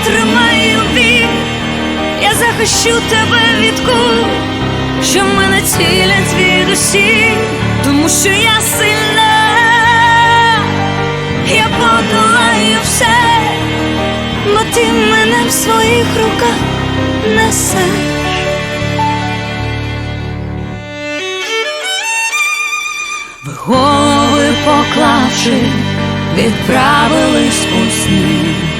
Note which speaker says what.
Speaker 1: я витримаю я захищу тебе від кул, що мене цілять звідусіль, тому що я сильна, я подолаю все, бо ти мене в своїх руках несеш. Ви голови поклавши, відправились у сни.